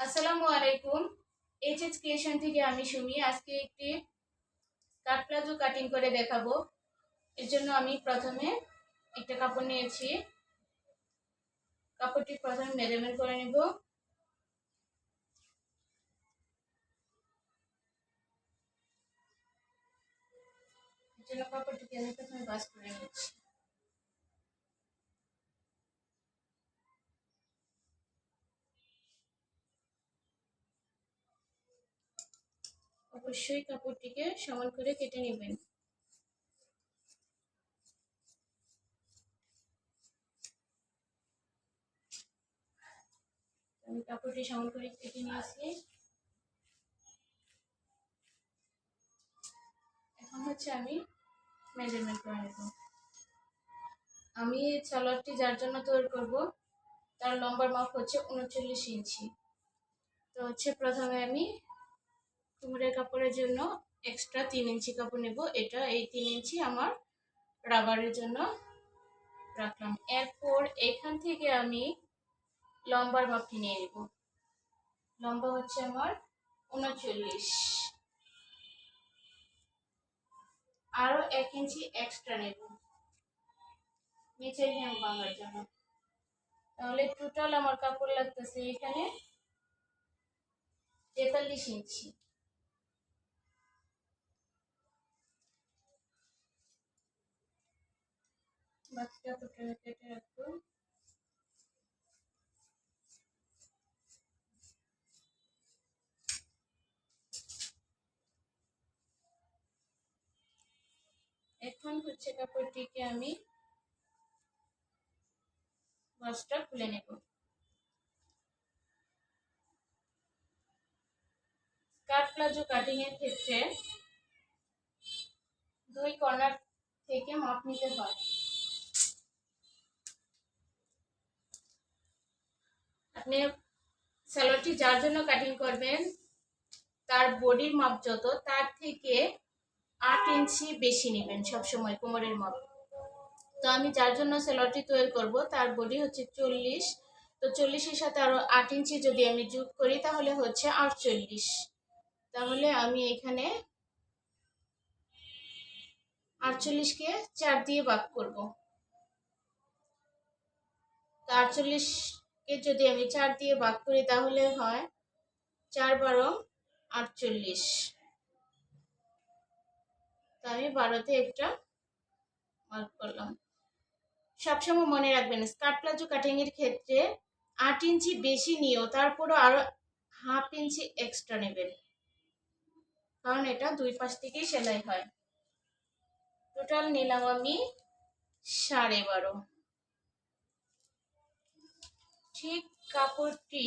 আসসালামু আলাইকুম। H S creation থেকে আমি সুমি। আজকে একটি কাট প্লাজো কাটিং করে দেখাবো। এর জন্য আমি প্রথমে একটা কাপড় নিয়েছি। কাপড়টি প্রথমে মেজারমেন্ট করে নেব। জন্য কাপড়টিকে আমি প্রথমে বাস করে নিচ্ছি। অবশ্যই কাপড়টিকে সমান করে কেটে নেবেন। আমি কাপড়টি সমান করে কেটে নিয়েছি। এখন হচ্ছে আমি মেজারমেন্ট করে নেব। আমি সালোয়ারটি যার জন্য তৈরি করব, তার লম্বার মাপ হচ্ছে উনচল্লিশ ইঞ্চি। তো হচ্ছে প্রথমে আমি কুমড়ের কাপড়ের জন্য এক্সট্রা তিন ইঞ্চি কাপড় নেব। এটা এই তিন ইঞ্চি আমার রাবারের জন্য রাখলাম। এরপর এখান থেকে আমি লম্বার মাপটি নিয়ে নেব। লম্বা হচ্ছে আমার উনচল্লিশ। আরও এক ইঞ্চি এক্সট্রা নেব। নিচের হ্যাম ভাঙার জন্য। তাহলে টোটাল আমার কাপড় লাগতেছে এখানে তেতাল্লিশ ইঞ্চি। বাকি কাপড়টা কেটে রাখব। এখন হচ্ছে কাপড়টিকে আমি বাসটা খুলে নেব। স্কার্ট প্লাজো কাটিং এর ক্ষেত্রে দুই কর্নার থেকে মাপ নিতে হয়। আপনি স্যালোয়ারটি যার জন্য কাটিং করবেন, তার বডির মাপ যত, তার থেকে আট ইঞ্চি বেশি নেবেন সবসময় কোমরের মাপ তো আমি যার জন্য স্যালোয়ারটি তৈরি করব, তার বডি হচ্ছে চল্লিশ। তো চল্লিশের সাথে আরও আট ইঞ্চি যদি আমি যোগ করি, তাহলে হচ্ছে আটচল্লিশ। তাহলে আমি এখানে আটচল্লিশকে চার দিয়ে ভাগ করব। তো আটচল্লিশকে যদি আমি চার দিয়ে ভাগ করি তাহলে হয় চার বারো আটচল্লিশ। তো আমি বারোতে একটা মার্ক করলাম। সবসময় মনে রাখবেন, স্কার্ট প্লাজো কাটিং এর ক্ষেত্রে আট ইঞ্চি বেশি নিয়েও তারপরও আরও হাফ ইঞ্চি এক্সট্রা নেবেন। কারণ এটা দুই পাশ থেকেই সেলাই হয়। টোটাল নিলাম আমি সাড়ে বারো। ঠিক কাপড়টি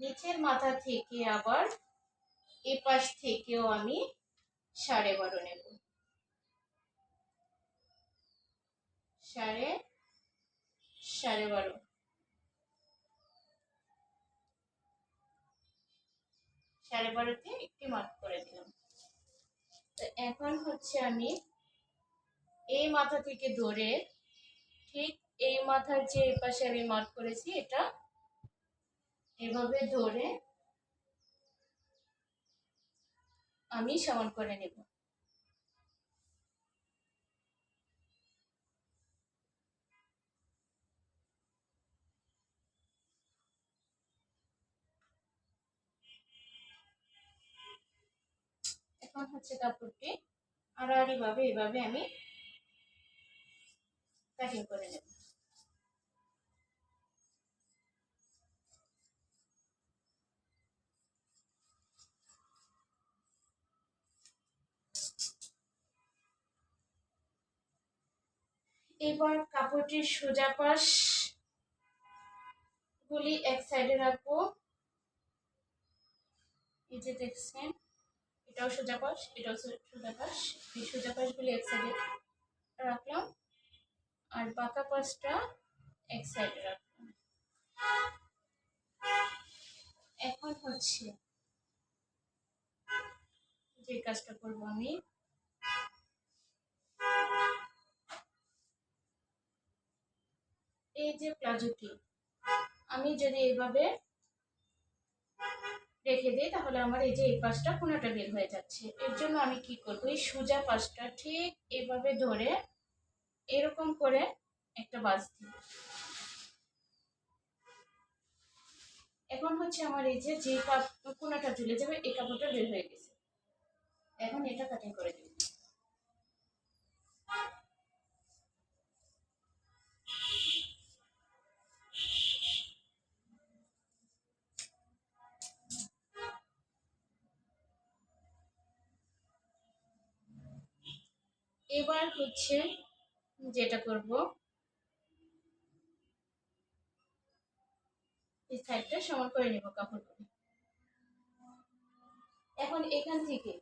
নিচের মাথা থেকে আবার এ পাশ থেকেও আমি সাড়ে বারো নেব। সাড়ে সাড়ে বারো। সাড়ে বারোতে একটি মার্ক করে দিলাম। তো এখন হচ্ছে আমি এই মাথা থেকে ধরে ঠিক এই মাথার যে পাশে আমি মার্ক করেছি এটা, এভাবে ধরে আমি সমান করে নেব। এখন হচ্ছে কাপড়টি আড়াআড়ি ভাবে এভাবে আমি কাটিং করে নেব। এবার কাপড়টির সোজা পাশ গুলি এক সাইডে রাখব। এই যে দেখছেন, এটাও সোজা পাশ, এটাও সোজা পাশ। এই সোজা পাশগুলি এক সাইডে রাখলাম। আর বাঁকা পাশটা এক সাইডে রাখলাম। এখন হচ্ছে যে কাজটা করব আমি এই যে প্লাজোটি আমি যদি এইভাবে রেখে দিই, তাহলে আমার এই যে এই পাশটা কোনাটা বের হয়ে যাচ্ছে। এর জন্য আমি কি করব? এই সোজা পাশটা ঠিক এভাবে ধরে এরকম করে একটা বাস দিব এখন হচ্ছে আমার এই যে যে কোনাটা ঝুলে যাবে, এই কাপড়টা বের হয়ে গেছে। এখন এটা কাটিং করে দিব। এবার হচ্ছে যেটা করব, এই সাইডটা সমান করে নেব কাপড় এখন এখান থেকে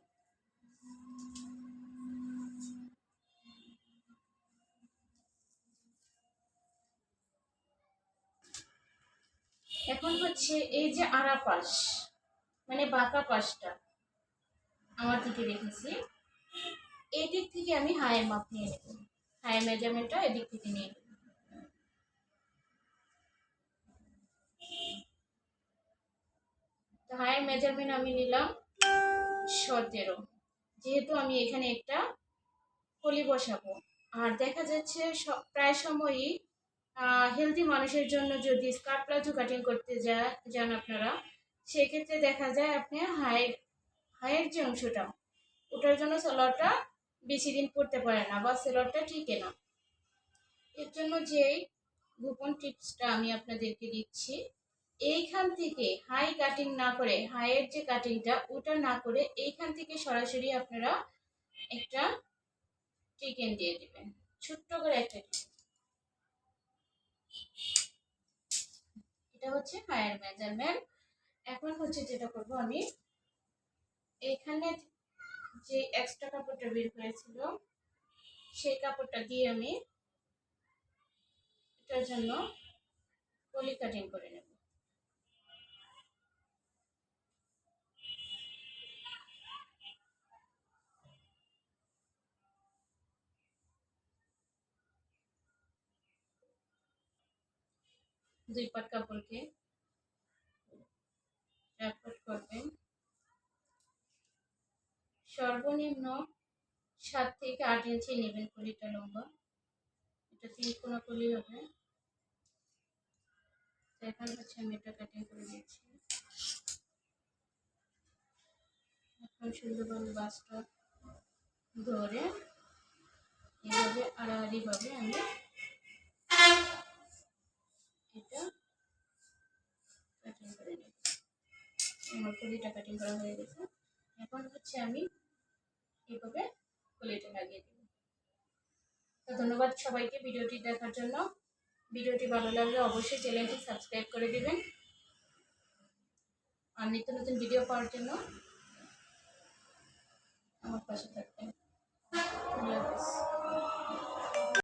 এখন হচ্ছে এই যে আড়া পাশ মানে বাঁকা পাশটা, আমার দিকে রেখেছি এই দিক থেকে আমি হায়ের মাপ নিয়ে নেব। হায়ের মেজারমেন্টটা এদিক থেকে নিয়ে নেব। হায়ের মেজারমেন্ট আমি নিলাম সতেরো। যেহেতু আমি এখানে একটা কলি বসাবো। আর দেখা যাচ্ছে প্রায় সময়ই হেলদি মানুষের জন্য যদি স্কার্ট প্লাজো কাটিং করতে যা, যান আপনারা, সেক্ষেত্রে দেখা যায় আপনি হাই হায়ের যে অংশটা, ওটার জন্য সালোয়ারটা বেশি দিন পড়তে পারে না বা সেলোয়ারটা টিকে না। এর জন্য যেই গোপন টিপসটা আমি আপনাদেরকে দিচ্ছি, এইখান থেকে হাই কাটিং না করে, হাইয়ের যে কাটিংটা, ওটা না করে এইখান থেকে সরাসরি আপনারা একটা চিকেন দিয়ে দিবেন। ছোট্ট করে একটা এটা হচ্ছে হায়ার মেজারমেন্ট। এখন হচ্ছে যেটা করব আমি, এইখানে যে এক্সট্রা কাপড়টা বের হয়েছিল সেই কাপড়টা দিয়ে আমি এটার জন্য কলি কাটিং করে নেব। দুই পাট কাপড়কে এক পাট করবেন। সর্বনিম্ন সাত থেকে আট ইঞ্চি নেবেন কলিটা লম্বা। এটা তিন কোনা কলি হবে। এখন হচ্ছে আমি এটা কাটিং করে দিচ্ছি এখন সুন্দরভাবে বাসটা ধরে এভাবে আড়াআড়িভাবে আমি এটা কাটিং করে নেব। আমার কলিটা কাটিং করা হয়ে গেছে। এখন হচ্ছে আমি এইভাবে কলিটা লাগিয়ে দেব। তো ধন্যবাদ সবাইকে ভিডিওটি দেখার জন্য। ভিডিওটি ভালো লাগলে অবশ্যই চ্যানেলটি সাবস্ক্রাইব করে দেবেন। আর নিত্য নতুন ভিডিও পাওয়ার জন্য আমার পাশে থাকবেন। আল্লাহ হাফিজ।